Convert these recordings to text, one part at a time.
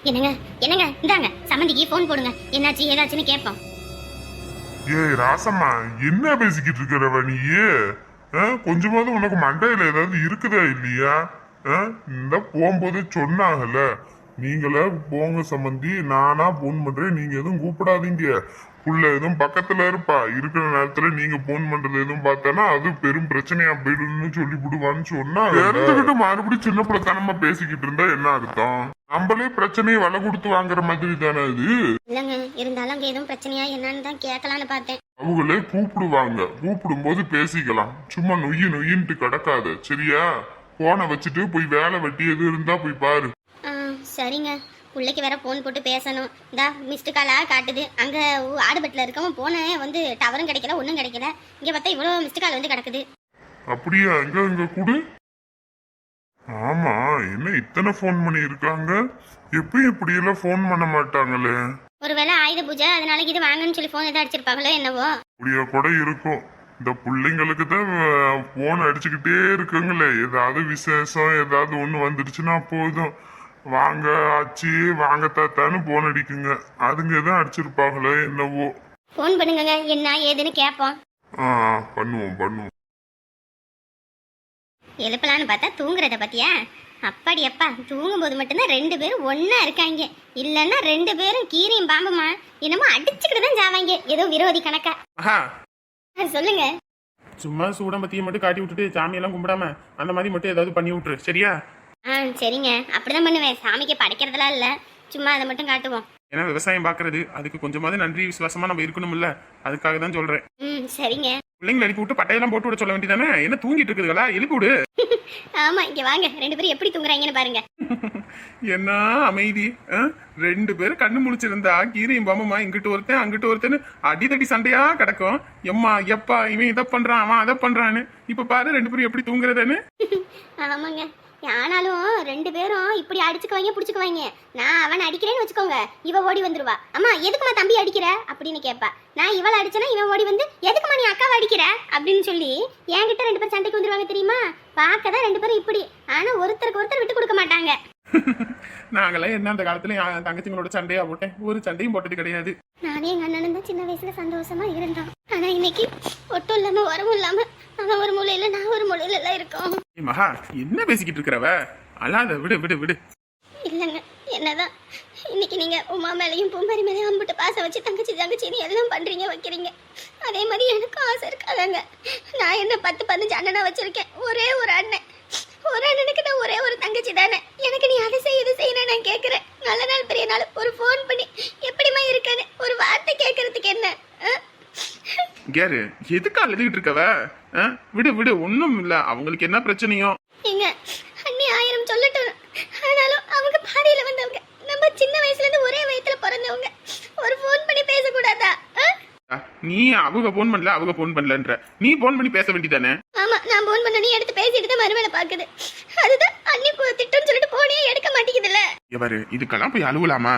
என்னங்க என்னங்க இந்தாங்க சம்மந்திக்கு ஃபோன் போடுங்க. என்னாச்சு ஏதாச்சுன்னு கேட்போம். ஏய் ராசம்மா என்ன பேசிக்கிட்டு இருக்கிறவ நீ ஆ, கொஞ்சமாவது உனக்கு மண்டையில ஏதாவது இருக்குதா இல்லையா? ஆ, இந்த போகும்போது சொன்னாங்கல்ல நீங்களே போங்க சம்பந்தி நானா போன் பண்றேன் நீங்க எதுவும் கூப்பிடாதீங்க. புள்ள எதுவும் பக்கத்துல இருப்பா இருக்கிற நேரத்துல நீங்க போன் பண்றது எதுவும் பார்த்தானா அது பெரும் பிரச்சனையா போயிடும்னு சொல்லி விடுவான்னு சொன்னா இறந்துகிட்டு மறுபடியும் சின்ன பிள்ளைத்தனமா பேசிக்கிட்டு இருந்தா என்ன அர்த்தம்? நம்மளே பிரச்சனையை வலை கொடுத்து வாங்குற மாதிரி தானே இது? இல்லைங்க இருந்தாலும் அங்கே எதுவும் பிரச்சனையா என்னன்னு தான் கேட்கலான்னு பார்த்தேன். அவங்களே கூப்பிடுவாங்க. கூப்பிடும்போது பேசிக்கலாம். சும்மா நொய்யு நொய்யின்ட்டு கிடக்காது சரியா? போனை வச்சுட்டு போய் வேலை வெட்டி எது இருந்தா போய் பாரு. ஆ சரிங்க. பிள்ளைக்கு வேற ஃபோன் போட்டு பேசணும். இந்தா மிஸ்டு காலா காட்டுது. அங்கே ஆடுபட்டில் இருக்கவன் போனேன் வந்து டவரும் கிடைக்கல ஒன்றும் கிடைக்கல. இங்கே பார்த்தா இவ்வளோ மிஸ்டு கால் வந்து கிடக்குது. அப்படியா? எங்க இங்க கூடு. ஆமா என்ன இத்தனை ஃபோன் பண்ணி இருக்காங்க எப்பயும் இப்படி எல்லாம் ஃபோன் பண்ண மாட்டாங்களே. ஒருவேளை ஆயுத பூஜை அதனால இது வாங்கன்னு சொல்லி ஃபோன் எதாவது அடிச்சிருப்பாங்களோ என்னவோ? அப்படியா கூட இருக்கும். இந்த பிள்ளைங்களுக்கு தான் ஃபோன் அடிச்சுக்கிட்டே இருக்குங்களே. ஏதாவது விசேஷம் ஏதாவது ஒன்று வந்துடுச்சுன்னா போதும். வாங்க ஆச்சி வாங்க தாத்தான்னு ஃபோன் அடிக்குங்க. அதுங்க தான் அடிச்சிருப்பாங்களோ என்னவோ. ஃபோன் பண்ணுங்கங்க என்ன ஏதுன்னு கேட்போம் ஆ பண்ணுவோம் பண்ணுவோம். எழுப்பலான்னு பார்த்தா தூங்குறத பத்தியா? அப்பாடி அப்பா தூங்கும்போது மட்டும்தான் ரெண்டு பேரும் ஒண்ணா இருக்காங்க. இல்லைன்னா ரெண்டு பேரும் கீரியும் பாம்புமா என்னமோ அடிச்சுக்கிட்டு தான் ஜாவாங்க ஏதோ விரோதி கணக்கா. சொல்லுங்க. சும்மா சூடம்பத்தியை மட்டும் காட்டி விட்டுட்டு சாமியெல்லாம் கும்பிடாம அந்த மாதிரி மட்டும் ஏதாவது பண்ணி விட்டுரு சரியா? ஆ சரிங்க. அப்படிதான் பண்ணுவேன். சாமிக்கு படைக்கிறதெல்லாம் இல்லை. சும்மா அதை மட்டும் காட்டுவோம். ஏன்னா விவசாயம் பார்க்கறது அதுக்கு கொஞ்சமாவது நன்றி விசுவாசமா நம்ம இருக்கணும்ல. அதுக்காக தான் சொல்றேன். ம் சரிங்க. பிள்ளைங்களை எழுப்பி விட்டு பட்டையெல்லாம் போட்டு விட சொல்ல வேண்டியதானே? என்ன தூங்கிட்டு இருக்குதுங்களா எழுப்பி விடு. ஆமா இங்க வாங்க. ரெண்டு பேரும் எப்படி தூங்குறாங்கன்னு பாருங்க. என்ன அமைதி? ரெண்டு பேரும் கண்ணு முழிச்சிருந்தா கீரையும் பாம்புமா இங்கிட்டு ஒருத்தன் அங்கிட்டு ஒருத்தன் அடிதடி சண்டையா கிடக்கும். எம்மா எப்பா இவன் இதை பண்றான் அவன் அதை பண்றான்னு. இப்ப பாரு ரெண்டு பேரும் எப்படி தூங்குறதுன்னு. ஆமாங்க. ஆனாலும் ரெண்டு பேரும் இப்படி அடிச்சுக்குவாங்க பிடிச்சிக்குவாங்க. நான் அவனை அடிக்கிறேன்னு வச்சுக்கோங்க இவ ஓடி வந்துருவா. அம்மா எதுக்குமா தம்பி அடிக்கிற? அப்படின்னு கேட்பா நான் இவளை அடிச்சேன்னா இவன் ஓடி வந்து எதுக்குமா நீ அக்காவை அடிக்கிற? அப்படின்னு சொல்லி என்கிட்ட ரெண்டு பேரும் சண்டைக்கு வந்துருவாங்க தெரியுமா? பார்க்க தான் ரெண்டு பேரும் இப்படி. ஆனா ஒருத்தருக்கு ஒருத்தர் விட்டு கொடுக்க மாட்டாங்க. நாங்களாம் என்ன அந்த காலத்துல தங்கச்சிங்களோட சண்டையா போட்டேன். ஒரு சண்டையும் போட்டது கிடையாது. நானே எங்க அண்ணனும் தான் சின்ன வயசுல சந்தோஷமா இருந்தோம் ஆனா இன்னைக்கு ஒட்டும் இல்லாம உரமும் இல்லாம அவன் ஒரு மூலையில நான் ஒரு மூலையில எல்லாம் இருக்கோம் ஏய் மகா என்ன பேசிக்கிட்டு இருக்கிறவ? அல்லாத விடு விடு விடு. இல்லைங்க என்னதான்? இன்னைக்கு நீங்க உமா மேலையும் பூமாரி மேலையும் அம்புட்டு பாசம் வச்சு தங்கச்சி தங்கச்சின்னு எல்லாம் பண்றீங்க வைக்கிறீங்க. அதே மாதிரி எனக்கும் ஆசை இருக்காதங்க. நான் என்ன பத்து பதினஞ்சு அண்ணனா வச்சிருக்கேன். ஒரே ஒரு அண்ணன். ஒரு அண்ணனுக்கு நான் ஒரே ஒரு தங்கச்சி தானே. எனக்கு நீ அதை செய் இது செய்யணும் நான் கேட்குறேன். நல்ல நாள் பெரிய நாள் ஒரு ஃபோன் பண்ணி எப்படிம்மா இருக்கேன்னு ஒரு வார்த்தை கேட்கறதுக்கு என்ன? கேரு எதுக்கு அழுதுகிட்டு இருக்கவ? விடு விடு ஒண்ணும் இல்ல. அவங்களுக்கு என்ன பிரச்சனையோ? ஏங்க அண்ணி ஆயிரம் சொல்லட்டும். ஆனாலும் அவங்க பாதியில வந்தவங்க நம்ம சின்ன வயசுல இருந்து ஒரே வயத்துல பிறந்தவங்க ஒரு ஃபோன் பண்ணி பேசக்கூடாதா? ஆ? நீ அவங்க போன் பண்ணல அவங்க போன் பண்ணலன்ற. நீ போன் பண்ணி பேச வேண்டியதானே? ஆமா நான் ஃபோன் பண்ணி எடுத்து பேசிட்டு தான் மறுவேளை பாக்குது அதுதான் அண்ணி திட்டம்னு சொல்லிட்டு போனே எடுக்க மாட்டேங்குதுல்ல. எவரு இதுக்கெல்லாம் போய் அழுவலாமா?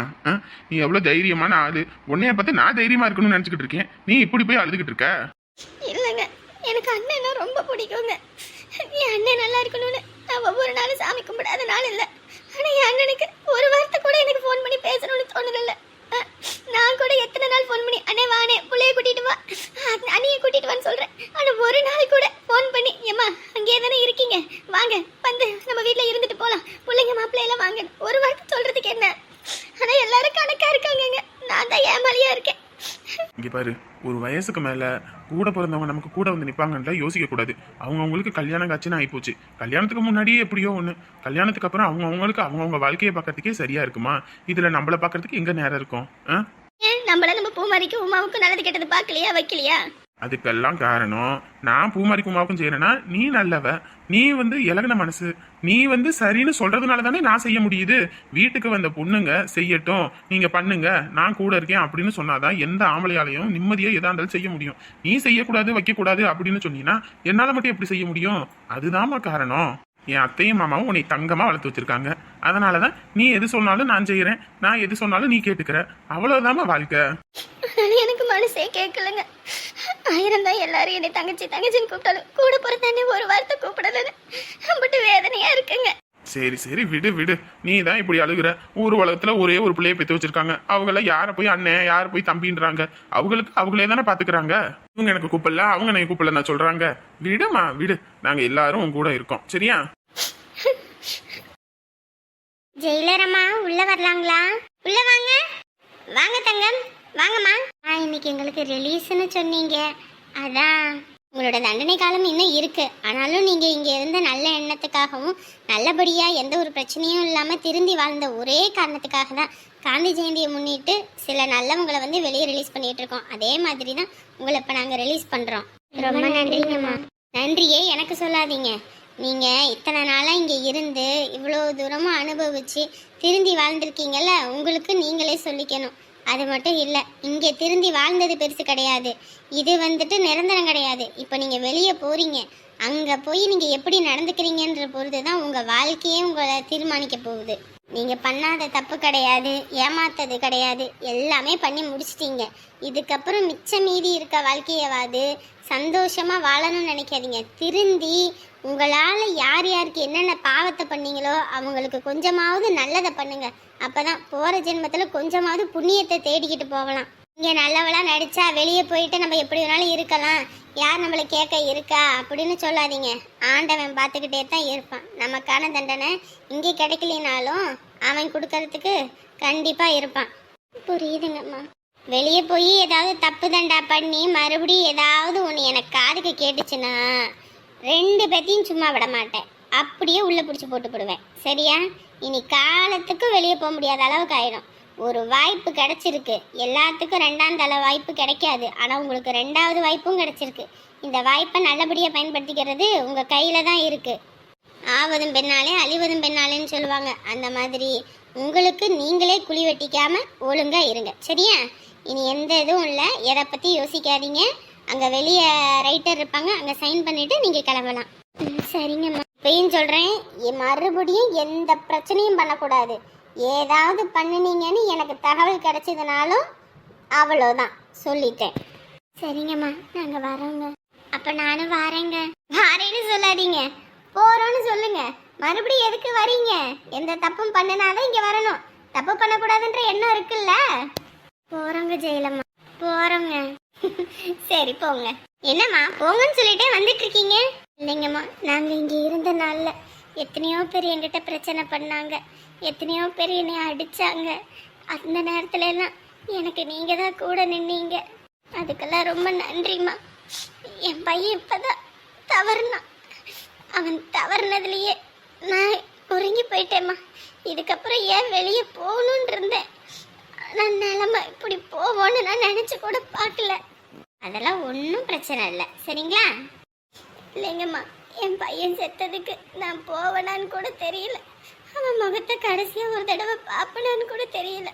நீ எவ்வளவு தைரியமான ஆளு. உன்னைய பார்த்து நான் தைரியமா இருக்கணும்னு நினைச்சுக்கிட்டு இருக்கேன். நீ இப்படி போய் அழுதுகிட்டு இருக்க? இல்லைங்க எனக்கு அண்ணன்னா ரொம்ப பிடிக்குங்க. என் அண்ணன் நல்லா இருக்கணும்னு நான் ஒவ்வொரு நாளும் சாமி கும்பிடாத நாள் இல்லை. ஆனா என் அண்ணனுக்கு ஒரு வார்த்தை கூட எனக்கு ஃபோன் பண்ணி பேசணும்னு தோணுதில்ல. நான் கூட எத்தனை நாள் ஃபோன் பண்ணி அண்ணே வானே புள்ளைய கூட்டிட்டு வா. அண்ணியை கூட்டிட்டு வான்னு சொல்கிறேன் ஆனால் ஒரு நாள் கூட ஃபோன் பண்ணி ஏம்மா அங்கேயே தானே இருக்கீங்க? வாங்க வந்து நம்ம வீட்டில் இருந்துட்டு போகலாம் பிள்ளைங்க மாப்பிள்ளையெல்லாம் வாங்க. ஒரு வார்த்தை சொல்கிறதுக்கு என்ன? ஆனால் எல்லாரும் கணக்காக இருக்காங்கங்க. நான் தான் ஏமாலியாக இருக்கேன். இங்க பாரு ஒரு வயசுக்கு மேல கூட பிறந்தவங்க நமக்கு கூட வந்து நிப்பாங்கன்ற யோசிக்கக்கூடாது அவங்க அவங்களுக்கு கல்யாணம் காட்சின்னு ஆயிப்போச்சு. கல்யாணத்துக்கு முன்னாடியே எப்படியோ ஒன்று கல்யாணத்துக்கு அப்புறம் அவங்க அவங்களுக்கு அவங்கவுங்க வாழ்க்கையை பார்க்கறதுக்கே சரியா இருக்குமா? இதுல நம்மள பார்க்கறதுக்கு எங்கே நேரம் இருக்கும்? ஆ? நம்மள நம்ம பூமாரிக்கு உமாவுக்கும் நல்லது கெட்டது பார்க்கலையா வைக்கலையா? அதுக்கெல்லாம் காரணம் நான் பூமாரி குமாவுக்கும் செய்யறேன்னா நீ நல்லவ நீ வந்து இலகின மனசு நீ வந்து சரின்னு சொல்றதுனால தானே நான் செய்ய முடியுது. வீட்டுக்கு வந்த பொண்ணுங்க செய்யட்டும் நீங்க பண்ணுங்க நான் கூட இருக்கேன் அப்படின்னு சொன்னாதான் எந்த ஆம்பளையாலையும் நிம்மதியா எதா இருந்தாலும் செய்ய முடியும். நீ செய்யக்கூடாது வைக்கக்கூடாது அப்படின்னு சொன்னீங்கன்னா என்னால மட்டும் எப்படி செய்ய முடியும்? அதுதாம்மா காரணம். என் அத்தையும் மாமாவும் உன்னை தங்கமா வளர்த்து வச்சிருக்காங்க. அதனாலதான் நீ எது சொன்னாலும் நான் செய்யறேன். நான் எது சொன்னாலும் நீ கேட்டுக்கிற. அவ்வளோதாம்மா வாழ்க்கை. எனக்கு மனசே கேட்கலங்க. ஆயிரம் தான் எல்லாரும் என்னை தங்கச்சி தங்கச்சின்னு கூப்பிட்டாலும் கூட பிறந்தானே ஒரு வார்த்தை கூப்பிடலன்னு பட் வேதனையா இருக்குங்க. சரி சரி விடு விடு. நீ தான் இப்படி அழுகுற. ஊர் உலகத்துல ஒரே ஒரு பிள்ளைய பெற்று வச்சிருக்காங்க. அவங்கள யாரை போய் அண்ணன் யாரை போய் தம்பின்றாங்க? அவங்களுக்கு அவங்களே தானே பாத்துக்கிறாங்க? இவங்க எனக்கு கூப்பிடல அவங்க எனக்கு கூப்பிடல நான் சொல்றாங்க. விடுமா விடு. நாங்க எல்லாரும் உன் கூட இருக்கோம். சரியா? ஜெயிலரம்மா உள்ள வரலாங்களா? உள்ள வாங்க. வாங்க தங்கம். வாங்கம்மா. ஆ இன்னைக்கு எங்களுக்கு ரிலீஸ்னு சொன்னீங்க. அதான். உங்களோட தண்டனை காலம் இன்னும் இருக்கு. ஆனாலும் நீங்க இங்க இருந்த நல்ல எண்ணத்துக்காகவும் நல்லபடியா எந்த ஒரு பிரச்சனையும் இல்லாம திருந்தி வாழ்ந்த ஒரே காரணத்துக்காக தான் காந்தி ஜெயந்தியை முன்னிட்டு சில நல்லவங்களை வந்து வெளியே ரிலீஸ் பண்ணிட்டு இருக்கோம். அதே மாதிரி தான் உங்களை இப்ப நாங்க ரிலீஸ் பண்றோம். ரொம்ப நன்றிங்கம்மா. நன்றியே எனக்கு சொல்லாதீங்க. நீங்க இத்தனை நாளா இங்க இருந்து இவ்வளோ தூரமா அனுபவிச்சு திருந்தி வாழ்ந்திருக்கீங்கல்ல உங்களுக்கு நீங்களே சொல்லிக்கணும். அது மட்டும் இல்லை. இங்கே திருந்தி வாழ்ந்தது பெருசு கிடையாது. இது வந்துட்டு நிரந்தரம் கிடையாது. இப்போ நீங்கள் வெளியே போகிறீங்க அங்கே போய் நீங்கள் எப்படி நடந்துக்கிறீங்கன்ற பொறுத்து தான் உங்கள் வாழ்க்கையே உங்களை தீர்மானிக்க போகுது. நீங்கள் பண்ணாத தப்பு கிடையாது ஏமாத்தது கிடையாது. எல்லாமே பண்ணி முடிச்சிட்டீங்க. இதுக்கப்புறம் மிச்சம் மீதி இருக்க வாழ்க்கையவாது சந்தோஷமாக வாழணும்னு நினைக்காதீங்க. திருந்தி உங்களால் யார் யாருக்கு என்னென்ன பாவத்தை பண்ணீங்களோ அவங்களுக்கு கொஞ்சமாவது நல்லதை பண்ணுங்க. அப்பதான் போற ஜென்மத்துல கொஞ்சமாவது புண்ணியத்தை தேடிக்கிட்டு போகலாம். இங்க நல்லவளா நடிச்சா வெளியே போயிட்டு நம்ம எப்படி வேணாலும் இருக்கலாம். யார் நம்மளை கேட்க இருக்கா அப்படின்னு சொல்லாதீங்க. ஆண்டவன் பார்த்துக்கிட்டே தான் இருப்பான். நமக்கான தண்டனை இங்கே கிடைக்கலினாலும் அவன் கொடுக்கறதுக்கு கண்டிப்பாக இருப்பான். புரியுதுங்கம்மா. வெளியே போய் ஏதாவது தப்பு தண்டா பண்ணி மறுபடியும் ஏதாவது ஒன்று எனக்கு காதுக்கு கேட்டுச்சுன்னா ரெண்டு பேத்தையும் சும்மா விட மாட்டேன். அப்படியே உள்ளே பிடிச்சி போட்டு போடுவேன். சரியா? இனி காலத்துக்கு வெளியே போக முடியாத அளவுக்கு ஆயிடும். ஒரு வாய்ப்பு கிடைச்சிருக்கு. எல்லாத்துக்கும் ரெண்டாம் தலை வாய்ப்பு கிடைக்காது. ஆனால் உங்களுக்கு ரெண்டாவது வாய்ப்பும் கிடைச்சிருக்கு. இந்த வாய்ப்பை நல்லபடியாக பயன்படுத்திக்கிறது உங்கள் கையில் தான் இருக்குது ஆவதும் பெண்ணாலே அழிவதும் பெண்ணாலேன்னு சொல்லுவாங்க. அந்த மாதிரி உங்களுக்கு நீங்களே குழி வெட்டிக்காமல் ஒழுங்காக இருங்க. சரியா? இனி எந்த இதுவும் இல்லை. எதை பற்றி யோசிக்காதீங்க. அங்கே வெளியே ரைட்டர் இருப்பாங்க. அங்கே சைன் பண்ணிவிட்டு நீங்கள் கிளம்பலாம். ம், சரிங்கம்மா. இப்பயும் சொல்கிறேன் மறுபடியும் எந்த பிரச்சனையும் பண்ணக்கூடாது. ஏதாவது பண்ணுனீங்கன்னு எனக்கு தகவல் கிடைச்சதுனாலும் அவ்வளோதான் சொல்லிட்டேன். சரிங்கம்மா நாங்கள் வரோங்க. அப்போ நானும் வரேங்க. வாரேன்னு சொல்லாதீங்க. போறோம்னு சொல்லுங்க. மறுபடியும் எதுக்கு வரீங்க? எந்த தப்பும் பண்ணினாலும் இங்க வரணும். தப்பு பண்ணக்கூடாதுன்ற எண்ணம் இருக்குல்ல? போறோங்க ஜெயலம்மா போறோங்க. சரி போங்க. என்னம்மா போங்கன்னு சொல்லிட்டே வந்துட்டு இருக்கீங்க இல்லைங்கம்மா நாங்க இங்க இருந்த நாள்ல எத்தனையோ பேர் என்கிட்ட பிரச்சனை பண்ணாங்க. எத்தனையோ பேர் என்னை அடிச்சாங்க. அந்த நேரத்துல எல்லாம் எனக்கு நீங்கள் தான் கூட நின்னீங்க. அதுக்கெல்லாம் ரொம்ப நன்றிம்மா. என் பையன் இப்போதான் தவறுனான். அவன் தவறுனதுலேயே நான் குறுங்கி போயிட்டேம்மா. இதுக்கப்புறம் ஏன் வெளியே போகணுன்னு இருந்தேன். நான் நிலமை இப்படி போவோன்னு நான் நினச்சி கூட பார்க்கல. அதெல்லாம் ஒன்றும் பிரச்சனை இல்லை. சரிங்களா? இல்லைங்கம்மா. என் பையன் செத்ததுக்கு நான் போவேனான்னு கூட தெரியல. அவன் முகத்தை கடைசியாக ஒரு தடவை பார்ப்பனான்னு கூட தெரியல.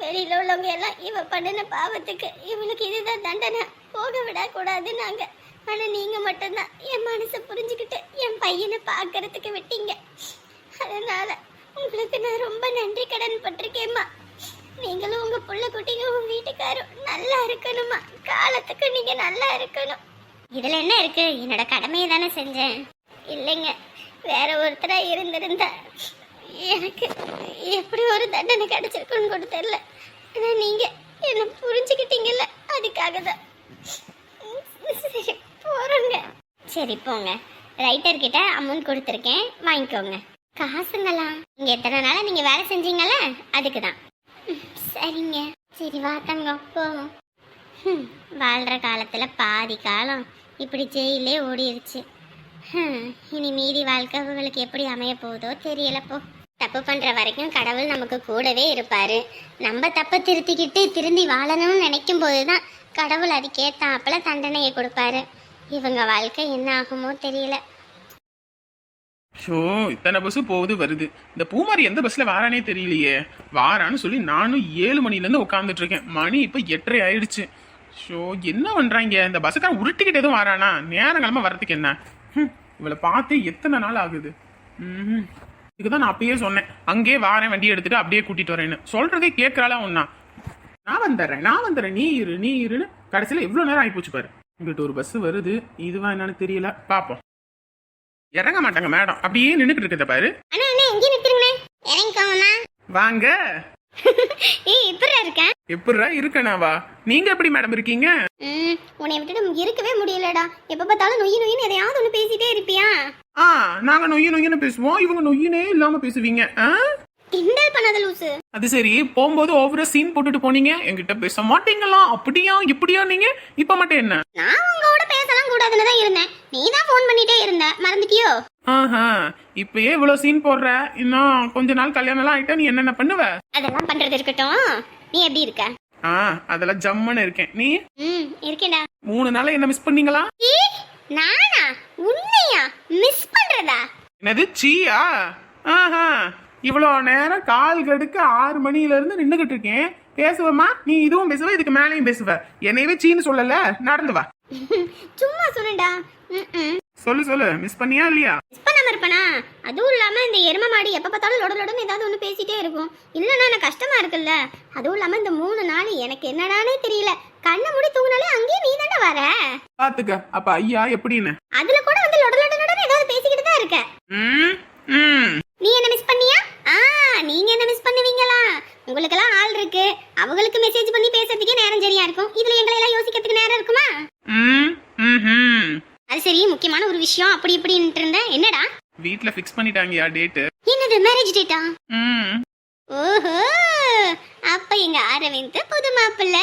வெளியில் உள்ளவங்க எல்லாம் இவன் பண்ணின பாவத்துக்கு இவனுக்கு இதுதான் தண்டனை. போக விடக்கூடாது நாங்கள் ஆனால் நீங்கள் மட்டும்தான் என் மனசை புரிஞ்சுக்கிட்டு என் பையனை பார்க்கறதுக்கு விட்டீங்க. அதனால் உங்களுக்கு நான் ரொம்ப நன்றி கடன் பட்டிருக்கேம்மா. நீங்களும் உங்கள் புள்ள குட்டிங்க உங்கள் வீட்டுக்காரும் நல்லா இருக்கணுமா காலத்துக்கு நீங்கள் நல்லா இருக்கணும். இதில் என்ன இருக்குது என்னோட கடமையை தானே செஞ்சேன். இல்லைங்க. வேற ஒருத்தராக இருந்திருந்தா எனக்கு எப்படி ஒரு தண்டனை கிடைச்சிருக்குன்னு கூட தெரியல. ஆனால் நீங்கள் என்ன புரிஞ்சுக்கிட்டீங்கல்ல அதுக்காக தான் சரி சரி போங்க. ரைட்டர் கிட்ட அமௌண்ட் கொடுத்துருக்கேன். வாங்கிக்கோங்க. காசுங்களா? இங்கே எத்தனை நாளாக நீங்கள் வேலை செஞ்சீங்கல்ல? அதுக்கு தான் சரிங்க. சரி வா தங்கம் போவோம். வாழ்கிற காலத்தில் பாதி காலம் இப்படி ஜெயிலே ஓடிடுச்சு இனி மீதி வாழ்க்கை உங்களுக்கு எப்படி அமைய போகுதோ தெரியலப்போ தப்பு பண்ற வரைக்கும் கடவுள் நமக்கு கூடவே இருப்பாரு. நம்ம தப்பை திருத்திக்கிட்டு திருந்தி வாழணும்னு நினைக்கும் போதுதான் கடவுள் அதுக்கேத்தாப்புல தண்டனையை கொடுப்பாரு. இவங்க வாழ்க்கை என்ன ஆகுமோ தெரியல. ஷோ இத்தனை பஸ் போகுது வருது. இந்த பூமாரி எந்த பஸ்ல வாரானே தெரியலையே. வாரான்னு சொல்லி நானும் ஏழு மணில இருந்து உட்காந்துட்டு இருக்கேன் மணி இப்ப எட்டரை ஆயிடுச்சு. ஷோ என்ன பண்றாங்க? இந்த பஸ்ஸுக்கார உருட்டிக்கிட்டு எதுவும் வாரானா? நேரங்கிழமை வர்றதுக்கு என்ன? இவளை பார்த்து எத்தனை நாள் ஆகுது? ம் இதுக்குதான் நான் அப்பயே சொன்னேன். அங்கேயே வாரேன் வண்டி எடுத்துட்டு அப்படியே கூட்டிட்டு வரேன்னு. சொல்றதே கேட்கறாளா ஒன்னா நான் வந்துடுறேன் நான் வந்துடுறேன். நீ இரு நீ இருன்னு கடைசியில் எவ்வளோ நேரம் ஆகிப்போச்சு பாரு. இங்கிட்ட ஒரு பஸ் வருது இதுவா என்னன்னு தெரியல. பார்ப்போம் இறங்க மாட்டாங்க மேடம் அப்படியே நின்னுட்டு இருக்கிறத பாரு. அண்ணா அண்ணா எங்கே நிறுத்துருங்கண்ணே இறங்கிக்கோங்கண்ணா வாங்க. ஏய் எப்படிடா இருக்கேன் எப்படிரா இருக்கனாவா நீங்க எப்படி மேடம் இருக்கீங்க? உன்னை விட்டுட்டு இருக்கவே முடியலடா. எப்ப பார்த்தாலும் நொய்யு நொய்யின்னு எதையாவது ஒன்று பேசிட்டே இருப்பியா? ஆ நாங்க நொய்யு நொய்யுன்னு பேசுவோம். இவங்க நொய்யுனே இல்லாம பேசுவீங்க? கிண்டல் பண்ணாத லூசு. அது சரி போகும்போது ஓவரா சீன் போட்டுட்டு போனீங்க. என்கிட்ட பேச மாட்டீங்களா? அப்படியா இப்படியா நீங்க? இப்ப மட்டும் என்ன? நான் உங்களோட பேசலாம் கூடாதுன்னு தான் இருந்தேன். நீ தான் ஃபோன் பண்ணிட்டே இருந்த. மறந்துட்டியோ? ஆஹா இப்பயே இவ்வளவு சீன் போடுற. இன்னும் கொஞ்ச நாள் கல்யாணம் எல்லாம் ஆயிட்டா நீ என்னென்ன பண்ணுவ? அதெல்லாம் பண்றது இருக்கட்டும். நீ எப்படி இருக்க? ஆ அதெல்லாம் ஜம்முன்னு இருக்கேன். நீ? ம் இருக்கேன்டா. மூணு நாளா என்ன மிஸ் பண்ணீங்களா? நானா? உன்னையா மிஸ் பண்றதா? என்னது சீயா? ஆஹா. இவ்வளோ நேரம் கால் கடுக்க ஆறு மணில இருந்து நின்னுகிட்டு இருக்கேன். பேசுவமா நீ இதுவும் பேசுவ இதுக்கு மேலேயும் பேசுவ. என்னையவே சீன்னு சொல்லல. நடந்து வா. சும்மா ம் சொல்லு சொல்லு. மிஸ் பண்ணியா இல்லையா? இருப்பனா? அதுவும் இல்லாம இந்த எரும மாடு எப்ப பார்த்தாலும் லொட லொடன்னு ஏதாவது ஒன்று பேசிட்டே இருக்கும். இல்லைன்னா எனக்கு கஷ்டமா இருக்குல்ல. அதுவும் இல்லாம இந்த மூணு நாள் எனக்கு என்னடானே தெரியல. கண்ணை மூடி தூங்கினாலே அங்கேயே நீ தானே வர. பாத்துக்க. அப்ப ஐயா எப்படின்னு? அதுல கூட வந்து லொட லொட லொடன்னு ஏதாவது பேசிக்கிட்டு தான் இருக்க. நீ என்ன மிஸ் பண்ணியா? ஆ நீங்க என்ன மிஸ் பண்ணுவீங்களா? உங்களுக்கெல்லாம் ஆள் இருக்கு. அவங்களுக்கு மெசேஜ் பண்ணி பேசுறதுக்கே நேரம் சரியா இருக்கும். இதுல எங்களை எல்லாம் யோசிக்கிறதுக்கு நேரம் இருக்குமா. அது சரி முக்கியமான ஒரு விஷயம். அப்படி இப்படின்ட்டு இருந்தேன் என்னடா? வீட்ல ஃபிக்ஸ் பண்ணிட்டாங்கயா டேட்டு என்னது மேரேஜ் டேட்டா ம். ஓஹோ அப்ப எங்க அரவிந்த் புது மாப்பிள்ள.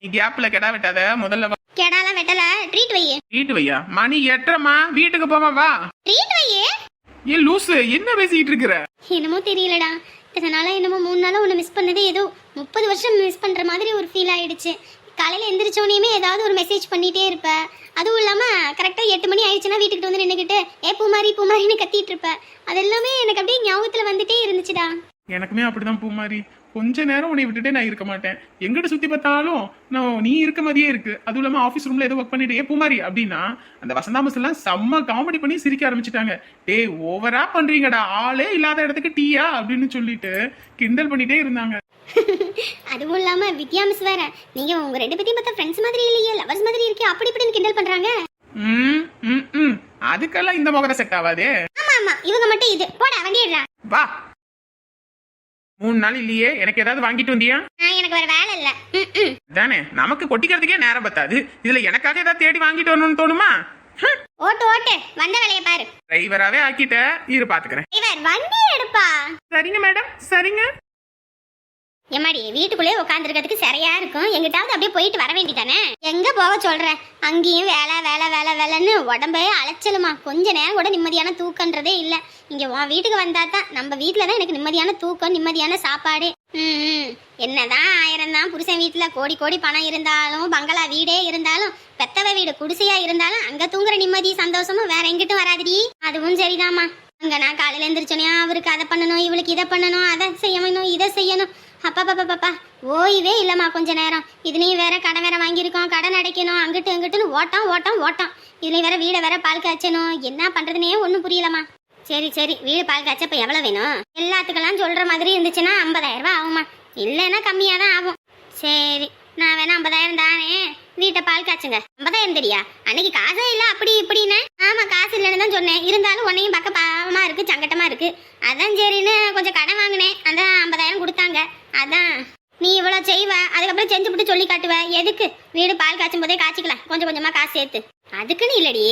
நீ கேப்ல கெடா வெட்டாத முதல்ல வா. கெடாலாம் வெட்டல ட்ரீட் வையே. வீட்டு வையா? மணி எட்டரமா வீட்டுக்கு போமா வா. ட்ரீட் வையே? ஏ லூசு என்ன பேசிட்டு இருக்கிற? என்னமோ தெரியலடா. இதனால என்னமோ மூணு நாளா உன்னை மிஸ் பண்ணதே ஏதோ முப்பது வருஷம் மிஸ் பண்ற மாதிரி ஒரு ஃபீல் ஆயிடுச்சு. காலையில் எந்திரிச்சோனையுமே ஏதாவது ஒரு மெசேஜ் பண்ணிகிட்டே இருப்ப. அதுவும் இல்லாமல் கரெக்டாக எட்டு மணி ஆயிடுச்சுன்னா வீட்டுக்கு வந்து நின்றுக்கிட்டு ஏ பூமாரி பூமாரின்னு கத்திட்டு இருப்ப. அது எல்லாமே எனக்கு அப்படியே ஞாபகத்தில் வந்துட்டே இருந்துச்சுடா. எனக்குமே அப்படிதான் பூமாரி. கொஞ்ச நேரம் உன்னை விட்டுட்டே நான் இருக்க மாட்டேன். எங்கிட்ட சுத்தி பார்த்தாலும் நான் நீ இருக்க மாதிரியே இருக்கு. அதுவும் இல்லாம ஆபீஸ் ரூம்ல ஏதோ ஒர்க் பண்ணிட்டு ஏ பூமாரி அப்படின்னா அந்த வசந்தா மிஸ் எல்லாம் செம்ம காமெடி பண்ணி சிரிக்க ஆரம்பிச்சிட்டாங்க. டேய் ஓவரா பண்றீங்கடா. ஆளே இல்லாத இடத்துக்கு டீயா? அப்படின்னு சொல்லிட்டு கிண்டல் பண்ணிட்டே இருந்தாங்க. அதுவும் இல்லாம வித்யா மிஸ் வேற. நீங்க உங்க ரெண்டு பேத்தையும் பார்த்தா ஃப்ரெண்ட்ஸ் மாதிரி இல்லையே. லவர்ஸ் மாதிரி இருக்கே. அப்படி இப்படின்னு கிண்டல் பண்றாங்க. ம் ம் ம். அதுக்கெல்லாம் இந்த முகர செட் ஆகாதே ஆமா ஆமா. இவங்க மட்டும் இது. போடா வண்டிடுறா வா. மூணு நாள் இல்லையே. எனக்கு ஏதாவது வாங்கிட்டு வந்தியா? எனக்கு வேற வேலை இல்ல. தானே நமக்கு கொட்டிக்கிறதுக்கே நேரம் பத்தாது. இதுல எனக்காக ஏதாவது தேடி வாங்கிட்டு வரணும்னு தோணுமா? ஓட்டு ஓட்டு. வந்த வேலையை பாரு. டிரைவராவே ஆக்கிட்ட. இரு பாத்துக்கிறேன். இவர் வண்டி எடுப்பா. சரிங்க மேடம் சரிங்க. ஏமாடி வீட்டுக்குள்ளே உட்காந்துருக்கிறதுக்கு சரியா இருக்கும். எங்கிட்டாவது அப்படியே போயிட்டு வர வேண்டியதானே? எங்க போக சொல்ற? அங்கேயும் வேலை வேலை வேலை வேலைன்னு உடம்பே அலைச்சலுமா. கொஞ்ச நேரம் கூட நிம்மதியான தூக்கன்றதே இல்ல. இங்க உன் வீட்டுக்கு வந்தா தான் நம்ம வீட்டுல தான் எனக்கு நிம்மதியான தூக்கம் நிம்மதியான சாப்பாடு. ம், என்னதான் ஆயிரம் தான் புருஷன் வீட்டுல கோடி கோடி பணம் இருந்தாலும் பங்களா வீடே இருந்தாலும் பெத்தவ வீடு குடிசையா இருந்தாலும் அங்க தூங்குற நிம்மதி சந்தோஷமும் வேற எங்கிட்டும் வராதுடி. அதுவும் சரிதாம்மா. அங்க நான் காலையில எந்திரிச்சோனே அவருக்கு அதை பண்ணணும் இவளுக்கு இதை பண்ணணும் அதை செய்யணும் இதை செய்யணும். அப்பா பாப்பா பாப்பா ஓய்வே இல்லைம்மா கொஞ்ச நேரம். இதுலேயும் வேற கடை வேற வாங்கியிருக்கோம் கடை அடைக்கணும் அங்கிட்டு இங்கிட்டுன்னு ஓட்டம் ஓட்டம் ஓட்டம். இதுலேயும் வேற வீடை வேற பால் காய்ச்சணும். என்ன பண்றதுனே ஒன்றும் புரியலம்மா. சரி சரி வீடு பால் காய்ச்ச இப்போ எவ்வளோ வேணும்? எல்லாத்துக்கெல்லாம் சொல்ற மாதிரி இருந்துச்சுன்னா ஐம்பதாயிரம் ரூபாய் ஆகுமா இல்லைன்னா கம்மியாக தான் ஆகும். சரி நான் வேணா ஐம்பதாயிரம் தானே. வீட்டை பால் காய்ச்சுங்க. ஐம்பதாயிரம் தெரியா? அன்னைக்கு காசே இல்லை அப்படி இப்படின்னு. ஆமாம் காசு இல்லைன்னு தான் சொன்னேன். இருந்தாலும் உன்னையும் பக்க பாவமாக இருக்குது சங்கட்டமாக இருக்குது அதான் சரின்னு கொஞ்சம் கடன் வாங்கினேன். அந்த ஐம்பதாயிரம் கொடுத்தாங்க. அதான். நீ இவ்வளோ செய்வ அதுக்கப்புறம் செஞ்சு விட்டு சொல்லி காட்டுவ. எதுக்கு? வீடு பால் காய்ச்சும் போதே காய்ச்சிக்கலாம். கொஞ்சம் கொஞ்சமா காசு சேர்த்து. அதுக்குன்னு இல்லடி.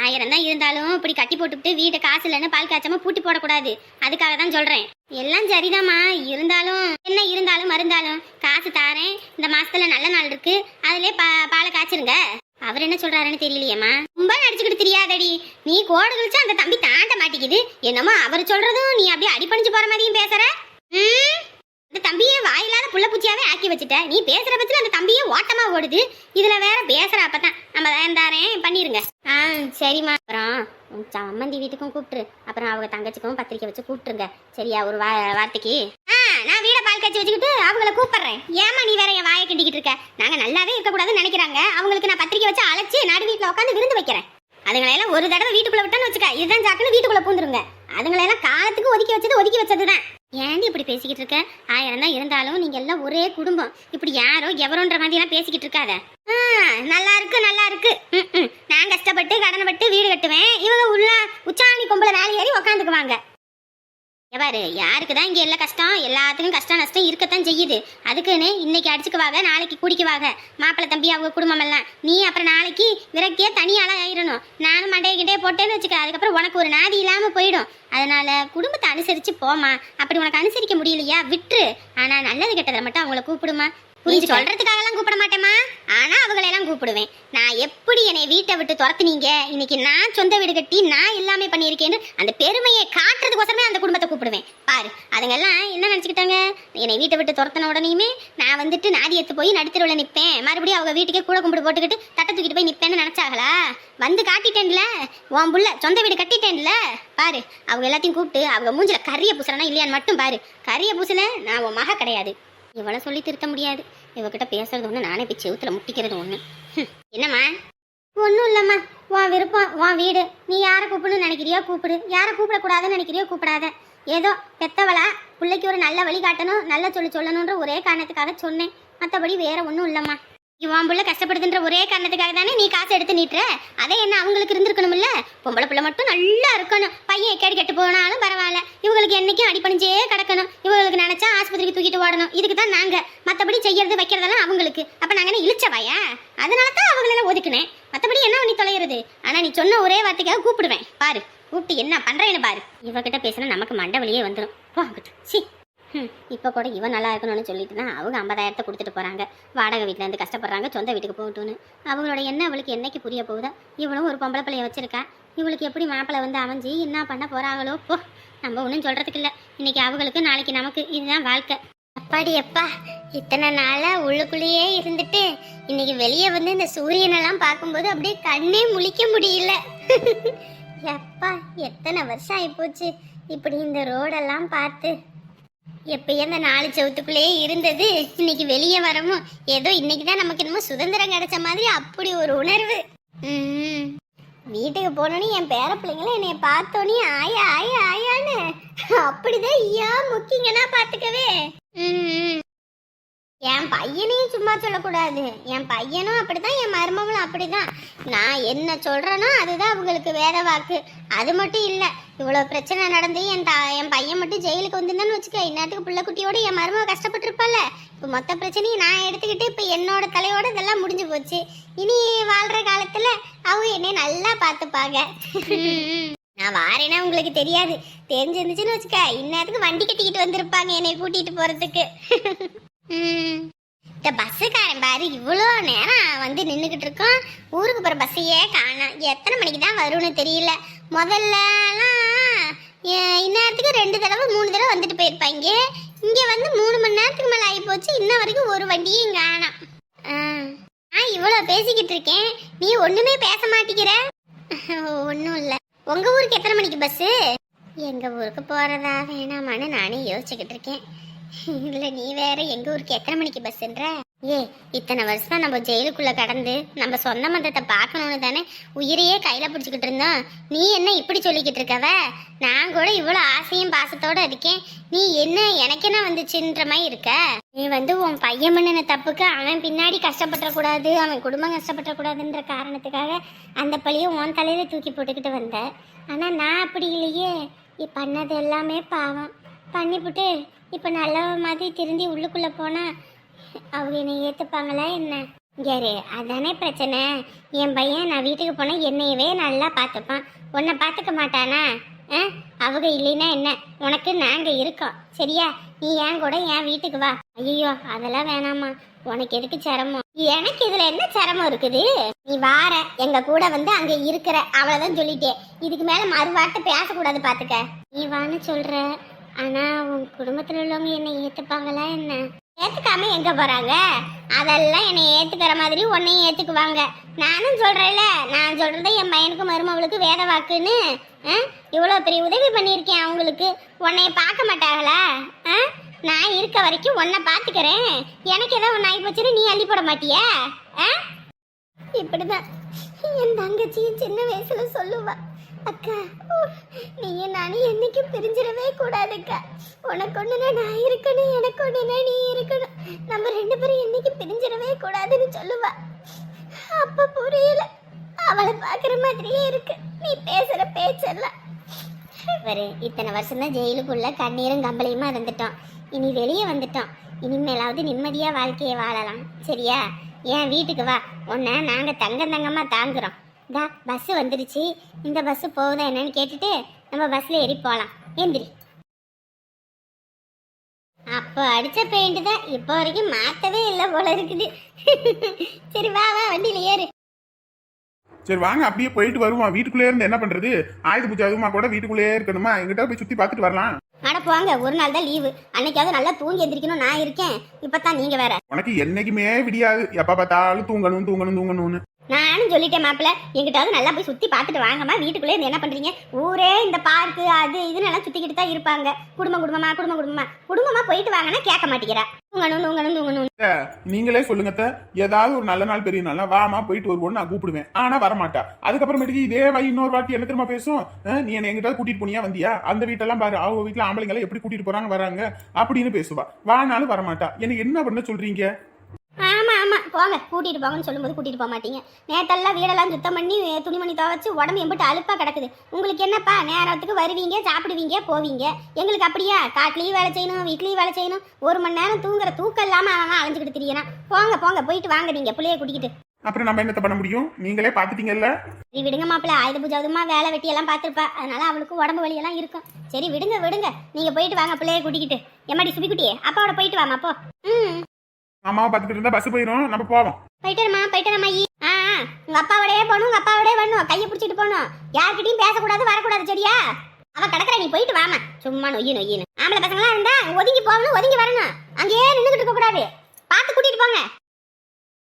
ஆயிரம் தான் இருந்தாலும் இப்படி கட்டி போட்டுவிட்டு வீட்டை காசு இல்லைன்னு பால் காய்ச்சாம பூட்டி போடக்கூடாது. அதுக்காக தான் சொல்றேன். எல்லாம் சரிதாம்மா. இருந்தாலும் என்ன இருந்தாலும் மருந்தாலும் காசு தாரேன். இந்த மாசத்துல நல்ல நாள் இருக்கு. அதுலயே பா பாலை காய்ச்சிருங்க. அவர் என்ன சொல்றாருன்னு தெரியலையேம்மா. ரொம்ப நடிச்சுக்கிட்டு தெரியாதடி. நீ கோடு கழிச்சு அந்த தம்பி தாண்ட மாட்டேங்குது என்னமோ அவர் சொல்றதும் நீ அப்படியே அடிப்பணிச்சு போற மாதிரியும் பேசுற. ம்? அந்த தம்பியை வாயில்லாத புள்ள பூச்சியாவே ஆக்கி வச்சுட்ட. நீ பேசுற பட்சத்தில் அந்த தம்பியே ஓட்டமா ஓடுது. இதுல வேற பேசுற அப்பதான் நம்ம தான் தாரேன் பண்ணிருங்க. ஆ சரிம்மா. அப்புறம் சம்மந்தி வீட்டுக்கும் கூப்பிட்டுரு. அப்புறம் அவங்க தங்கச்சிக்கும் பத்திரிக்கை வச்சு கூப்பிட்டுருங்க. சரியா ஒரு வா வார்த்தைக்கு? ஆ நான் வீட பால் காய்ச்சி வச்சுக்கிட்டு அவங்கள கூப்பிடுறேன். ஏமா நீ வேற என் வாயை கிண்டிக்கிட்டு இருக்க? நாங்க நல்லாவே இருக்கக்கூடாதுன்னு நினைக்கிறாங்க. அவங்களுக்கு நான் பத்திரிக்கை வச்சு அழைச்சி நடு வீட்டுல உட்காந்து விருந்து வைக்கிறேன். அதுங்களெல்லாம் ஒரு தடவை வீட்டுக்குள்ள விட்டான்னு வச்சுக்க. இதுதான் சாக்குன்னு வீட்டுக்குள்ள பூந்துருங்க. அதுங்களெல்லாம் காலத்துக்கு ஒதுக்கி வச்சது ஒதுக்கி வச்சதுதான். ஏன்டி இப்படி பேசிக்கிட்டு இருக்க? ஆயிரம் தான் இருந்தாலும் நீங்க எல்லாம் ஒரே குடும்பம். இப்படி யாரோ எவரோன்ற மாதிரி எல்லாம் பேசிக்கிட்டு இருக்காத. நல்லா இருக்கு நல்லா இருக்கு. ம், ம். நான் கஷ்டப்பட்டு கடனைப்பட்டு வீடு கட்டுவேன். இவங்க உள்ள உச்சாணி கொம்புல வேலை ஏறி உக்காந்துக்குவாங்க. எவாரு யாருக்கு தான் இங்கே எல்லா கஷ்டம்? எல்லாத்துக்கும் கஷ்டம் நஷ்டம் இருக்கத்தான் செய்யுது. அதுக்குன்னு இன்னைக்கு அடிச்சுக்குவாங்க நாளைக்கு குடிக்குவாங்க மாப்பிள்ளை தம்பி அவங்க குடும்பம் எல்லாம். நீ அப்புறம் நாளைக்கு விரக்தியே தனியாலாம் ஆயிடணும் நானும் மண்டைய கிட்டே போட்டேன்னு வச்சுக்க அதுக்கப்புறம் உனக்கு ஒரு நாதி இல்லாமல் போயிடும். அதனால குடும்பத்தை அனுசரித்து போமா அப்படி உனக்கு அனுசரிக்க முடியலையா? விட்டுரு. ஆனால் நல்லது கெட்டதை மட்டும் அவங்கள கூப்பிடுமா? புரிஞ்சு சொல்றதுக்காகலாம் கூப்பிட மாட்டேமா ஆனா அவங்களெல்லாம் கூப்பிடுவேன். நான் எப்படி என்னை வீட்டை விட்டு துரத்துனீங்க? இன்னைக்கு நான் சொந்த வீடு கட்டி நான் எல்லாமே பண்ணியிருக்கேன்னு அந்த பெருமையை காட்டுறதுக்கோசரமே அந்த குடும்பத்தை கூப்பிடுவேன். பாரு அதுங்கெல்லாம் என்ன நினச்சிக்கிட்டாங்க? என்னை வீட்டை விட்டு துரத்தின உடனேயுமே நான் வந்துட்டு நாடி எடுத்து போய் நடுத்தருவில் நிற்பேன் மறுபடியும் அவங்க வீட்டுக்கே கூட கும்பிட்டு போட்டுக்கிட்டு தட்டை தூக்கிட்டு போய் நிற்பேன்னு நினச்சாங்களா? வந்து காட்டிட்டேன்ல. உன் புள்ள சொந்த வீடு கட்டிட்டேன்ல. பாரு அவங்க எல்லாத்தையும் கூப்பிட்டு அவங்க மூஞ்சில கரிய பூசலனா இல்லையான்னு மட்டும் பாரு. கரிய பூசல நான் உன் மக கிடையாது. இவளை சொல்லி திருத்த முடியாது. இவகிட்ட பேசுறது ஒன்று நானே போய் செவுத்துல முட்டிக்கிறது ஒன்று என்னம்மா? ஒன்றும் இல்லைம்மா. உன் விருப்பம் உன் வீடு. நீ யாரை கூப்பிடணும்னு நினைக்கிறியோ கூப்பிடு. யாரை கூப்பிடக்கூடாதுன்னு நினைக்கிறியோ கூப்பிடாத. ஏதோ பெத்தவளா பிள்ளைக்கு ஒரு நல்ல வழி காட்டணும் நல்ல சொல்லி சொல்லணுன்ற ஒரே காரணத்துக்காக சொன்னேன். மற்றபடி வேற ஒன்றும் இல்லைம்மா. இவன் புள்ள கஷ்டப்படுதுன்ற ஒரே காரணத்துக்காக தானே நீ காசு எடுத்து நீட்டுற? அதே என்ன அவங்களுக்கு இருந்திருக்கணும்ல? பொம்பளை பிள்ளை மட்டும் நல்லா இருக்கணும். பையன் கேடு கெட்டு போனாலும் பரவாயில்ல. இவங்களுக்கு என்னைக்கும் அடிப்பணிஞ்சே கிடக்கணும். இவங்களுக்கு நினைச்சா ஆஸ்பத்திரிக்கு தூக்கிட்டு ஓடணும். இதுக்கு தான் நாங்க மற்றபடி செய்யறது வைக்கிறதெல்லாம் அவங்களுக்கு. அப்ப நாங்க என்ன இழிச்சவாயா அதனால தான் அவங்களெல்லாம் ஒதுக்குனேன். மற்றபடி என்ன நீ தொலைகிறது ஆனா நீ சொன்ன ஒரே வார்த்தைக்காக கூப்பிடுவேன். பாரு கூப்பிட்டு என்ன பண்றேன்னு பாரு. இவகிட்ட பேசினா நமக்கு மண்டவழியே வந்துடும் போ அங்கிட்டு. சி. இப்போ கூட இவன் நல்லா இருக்கணும்னு சொல்லிட்டு தான் அவங்க ஐம்பதாயிரத்தை கொடுத்துட்டு போகிறாங்க வாடகை வீட்டிலேருந்து கஷ்டப்படுறாங்க சொந்த வீட்டுக்கு போகட்டும்னு. அவங்களோட என்ன அவளுக்கு என்னைக்கு புரிய போகுதா இவளும் ஒரு பொம்பளை பிள்ளைய வச்சிருக்கா. இவளுக்கு எப்படி மாப்பிள்ளை வந்து அமைஞ்சு என்ன பண்ண போகிறாங்களோ போ நம்ம ஒன்றும் சொல்கிறதுக்கு இல்லை. இன்னைக்கு அவங்களுக்கு நாளைக்கு நமக்கு இதுதான் வாழ்க்கை. அப்பாடி எப்பா இத்தனை நாளா உள்ளுக்குள்ளேயே இருந்துட்டு இன்னைக்கு வெளியே வந்து இந்த சூரியனெல்லாம் பார்க்கும்போது அப்படியே கண்ணே முழிக்க முடியல. எப்பா எத்தனை வருஷம் ஆயிப்போச்சு. இப்படி இந்த ரோடெல்லாம் பார்த்து. எப்பயும் அந்த நாலு செவத்துக்குள்ளேயே இருந்தது இன்னைக்கு வெளியே வரவும் ஏதோ இன்னைக்கு தான் நமக்கு என்னமோ சுதந்திரம் கிடைச்ச மாதிரி அப்படி ஒரு உணர்வு ம். வீட்டுக்கு போனோன்னு என் பேர பிள்ளைங்கள என்னைய பார்த்தோன்னே ஆயா ஆயா ஆயான்னு அப்படிதான் ஐயா முக்கிங்கன்னா பார்த்துக்கவே ம். என் பையனையும் சும்மா சொல்லக்கூடாது. என் பையனும் அப்படிதான் என் மருமகளும் அப்படிதான். நான் என்ன சொல்றேனோ அதுதான் அவங்களுக்கு வேத வாக்கு. அது மட்டும் இல்லை இவ்வளோ பிரச்சனை நடந்து என் தா என் பையன் மட்டும் ஜெயிலுக்கு வந்திருந்தான்னு வச்சுக்க இந்நேரத்துக்கு பிள்ளை குட்டியோட என் மருமக கஷ்டப்பட்டிருப்பால இப்போ மொத்த பிரச்சனையும் நான் எடுத்துக்கிட்டு இப்போ என்னோட தலையோட இதெல்லாம் முடிஞ்சு போச்சு. இனி வாழ்ற காலத்துல அவங்க என்னை நல்லா பார்த்துப்பாங்க. நான் வாரேன்னா உங்களுக்கு தெரியாது. தெரிஞ்சிருந்துச்சுன்னு வச்சுக்க இந்நேரத்துக்கு வண்டி கட்டிக்கிட்டு வந்திருப்பாங்க என்னை கூட்டிகிட்டு போகிறதுக்கு இந்த பஸ்ஸுக்காரன் பாரு இவ்வளோ நேரம் வந்து நின்றுக்கிட்டு இருக்கோம் ஊருக்கு போகிற பஸ்ஸையே காணோம் எத்தனை மணிக்கு தான் வரும்னு தெரியல. முதல்லலாம் இந்நேரத்துக்கு ரெண்டு தடவை மூணு தடவை வந்துட்டு போயிருப்பாங்க. இங்கே வந்து மூணு மணி நேரத்துக்கு மேலே ஆகி போச்சு. இன்ன வரைக்கும் ஒரு வண்டியும் காணோம். ஆ. நான் இவ்வளோ பேசிக்கிட்டு இருக்கேன். நீ ஒன்றுமே பேச மாட்டேங்கிற. ஒன்றும் இல்லை. உங்கள் ஊருக்கு எத்தனை மணிக்கு பஸ்ஸு? எங்கள் ஊருக்கு போகிறதா வேணாமான்னு நானே யோசிச்சுக்கிட்டு இருக்கேன். இல்ல நீ வேற எங்க ஊருக்கு எத்தனை மணிக்கு பஸ்ன்ற ஏ இத்தனை வருஷம் நம்ம ஜெயிலுக்குள்ள கடந்து நம்ம சொந்த மந்தத்தை பார்க்கணும்னு தானே உயிரையே கையில பிடிச்சிக்கிட்டு இருந்தோம். நீ என்ன இப்படி சொல்லிக்கிட்டு இருக்கவ? நான் கூட இவ்வளவு ஆசையும் பாசத்தோட இருக்கேன். நீ என்ன எனக்கு என்ன வந்துச்சுன்ற மாதிரி இருக்க? நீ வந்து உன் பையன் பண்ணின தப்புக்கு அவன் பின்னாடி கஷ்டப்படக்கூடாது அவன் குடும்பம் கஷ்டப்படக்கூடாதுன்ற காரணத்துக்காக அந்த பழியை உன் தலையில தூக்கி போட்டுக்கிட்டு வந்த. ஆனா நான் அப்படி இல்லையே. நீ பண்ணது எல்லாமே பாவம். பண்ணிவிட்டு இப்போ நல்ல மாதிரி திருந்தி உள்ளுக்குள்ளே போனால் அவங்க என்னை ஏற்றுப்பாங்களா என்ன? யாரு அதானே பிரச்சனை. என் பையன் நான் வீட்டுக்கு போனால் என்னையவே நல்லா பார்த்துப்பான். உன்னை பார்த்துக்க மாட்டானா? ஆ? அவங்க இல்லைன்னா என்ன? உனக்கு நாங்கள் இருக்கோம். சரியா? நீ ஏன் கூட என் வீட்டுக்கு வா. ஐயோ அதெல்லாம் வேணாமா. உனக்கு எதுக்கு சிரமம்? எனக்கு இதுல என்ன சிரமம் இருக்குது? நீ வார. எங்க கூட வந்து அங்க இருக்கிற. அவ்வளவுதான் சொல்லிட்டேன். இதுக்கு மேல மறுவார்த்தை பேசக்கூடாது பாத்துக்க. நீ வான்னு சொல்ற. ஆனால் உன் குடும்பத்தில் உள்ளவங்க என்னை ஏற்றுப்பாங்களா என்ன? ஏற்றுக்காம எங்கே போகிறாங்க அதெல்லாம் என்னை ஏற்றுக்கிற மாதிரி உன்னையும் ஏற்றுக்குவாங்க நானும் சொல்கிறேன்ல நான் சொல்கிறத என் பையனுக்கு மருமவளுக்கு வேத வாக்குன்னு ஆ? பெரிய உதவி பண்ணியிருக்கேன் அவங்களுக்கு. உன்னைய பார்க்க மாட்டாங்களா? ஆ? நான் இருக்க வரைக்கும் உன்னை பார்த்துக்கிறேன். எனக்கு ஏதோ ஒன்று ஆகி போச்சுன்னு நீ அள்ளி போட மாட்டியா? ஆ? இப்படிதான். என் தங்கச்சியும் சின்ன வயசுல சொல்லுவா. அக்கா நீயும் நானும் என்னைக்கும் பிரிஞ்சிடவே கூடாதுக்கா. உனக்கு ஒண்ணுனா நான் இருக்கணும் எனக்கு ஒண்ணுனா நீ இருக்கணும். நம்ம ரெண்டு பேரும் என்னைக்கும் பிரிஞ்சிடவே கூடாதுன்னு சொல்லுவா. அப்ப புரியல. அவளை பாக்குற மாதிரியே இருக்கு. நீ பேசுற பேச்செல்லாம். ஒரு இத்தனை வருஷம்தான் ஜெயிலுக்குள்ள கண்ணீரும் கம்பளையுமா இருந்துட்டோம் இனி வெளியே வந்துட்டோம் இனிமேலாவது நிம்மதியா வாழ்க்கையை வாழலாம். சரியா? என் வீட்டுக்கு வா. உன்னை நாங்க தங்க தங்கமா தாங்குறோம். தா பஸ் வந்துடுச்சு. இந்த பஸ் போகுதா என்னன்னு கேட்டுட்டு நம்ம பஸ்ல ஏறி போலாம். எந்திரி அப்போ அடிச்ச பெயிண்ட் தான் இப்போ வரைக்கும் மாத்தவே இல்லை போல இருக்குது. சரி வா வா வண்டியில ஏறு. சரி வாங்க அப்படியே போயிட்டு வருவோம். வீட்டுக்குள்ளே இருந்து என்ன பண்றது? ஆயுத பூஜை அதுமா கூட வீட்டுக்குள்ளேயே இருக்கணுமா? எங்கிட்ட போய் சுத்தி பார்த்துட்டு வரலாம். அட போங்க ஒரு நாள் தான் லீவு அன்னைக்காவது நல்லா தூங்கி எந்திரிக்கணும் நான் இருக்கேன். இப்பதான் நீங்க வேற. உனக்கு என்னைக்குமே விடியாது. எப்ப பார்த்தாலும் தூங்கணும் தூங்கணும் தூங்கணும்னு. நானும் சொல்லிட்டேன் மாப்பிள்ள எங்கிட்டாவது நல்லா போய் சுற்றி பார்த்துட்டு வாங்கம்மா. வீட்டுக்குள்ளே இருந்து என்ன பண்ணுறீங்க ஊரே இந்த பார்க்கு அது இதுன்னு எல்லாம் சுற்றிக்கிட்டு தான் இருப்பாங்க. குடும்பம் குடும்பமா குடும்பம் குடும்பமா. குடும்பமா போயிட்டு வாங்கன்னா கேட்க மாட்டேங்கிறா. தூங்கணும் தூங்கணும் தூங்கணும். நீங்களே சொல்லுங்க ஏதாவது ஒரு நல்ல நாள் பெரிய நாள் வாமா போயிட்டு வருவோம்னு நான் கூப்பிடுவேன். ஆனா வரமாட்டா. அதுக்கப்புறமேட்டுக்கு இதே வாய் இன்னொரு வாட்டி என்ன திரும்ப பேசும்? நீ என்ன எங்கிட்ட கூட்டிட்டு போனியா வந்தியா? அந்த வீட்டெல்லாம் பாரு. அவங்க வீட்டுல ஆம்பளைங்களை எப்படி கூட்டிட்டு போறாங்க வராங்க? அப்படின்னு பேசுவா. வானாலும் வரமாட்டா. எனக்கு என்ன பண்ண சொல்றீங்க? ஆமா ஆமா. போங்க. கூட்டிட்டு போங்கன்னு சொல்லும்போது கூட்டிட்டு போக மாட்டீங்க. நேத்தெல்லாம் வீடெல்லாம் சுத்தம் பண்ணி துணிமணி துவைச்சு உடம்பு எம்பிட்டு அலுப்பா கிடக்குது. உங்களுக்கு என்னப்பா? நேரத்துக்கு வருவீங்க சாப்பிடுவீங்க போவீங்க. எங்களுக்கு அப்படியா? காட்டுலயும் வேலை செய்யணும் வீட்லயும் வேலை செய்யணும். ஒரு மணி நேரம் தூங்குற தூக்கம் இல்லாம அவன் அலைஞ்சுக்கிட்டு திரியறான். போங்க போங்க. போயிட்டு வாங்க நீங்க பிள்ளைய கூட்டிக்கிட்டு. அப்புறம் நம்ம என்னத்த பண்ண முடியும்? நீங்களே பாத்துட்டீங்கல்ல? சரி விடுங்க மாப்பிள்ள. ஆயுத பூஜை அதுமா வேலை வெட்டி எல்லாம் பார்த்துருப்பா அதனால அவளுக்கு உடம்பு வலி எல்லாம் இருக்கும். சரி விடுங்க விடுங்க. நீங்க போயிட்டு வாங்க பிள்ளைய கூட்டிக்கிட்டு. எம்மாடி சுபிக்குட்டியே அப்பாவோட போயிட்டு வாமா அப்போ ம். அம்மாவை பார்த்துட்டு இருந்தா பஸ் போயிடும் நம்ம போவோம். போயிட்டுமா போயிட்டுமா ஆ உங்க அப்பாவோடயே போகணும் உங்க அப்பாவோடயே வரணும். கையை பிடிச்சிட்டு போகணும். யார்கிட்டயும் பேசக்கூடாது வரக்கூடாது சரியா? அவ கிடக்குற நீ போயிட்டு வாமா சும்மா நொய்யு நொய்யுன்னு. ஆம்பளை பசங்களா இருந்தா ஒதுங்கி போகணும் ஒதுங்கி வரணும். அங்கேயே நின்றுகிட்டு இருக்க கூடாது. பார்த்து கூட்டிட்டு போங்க.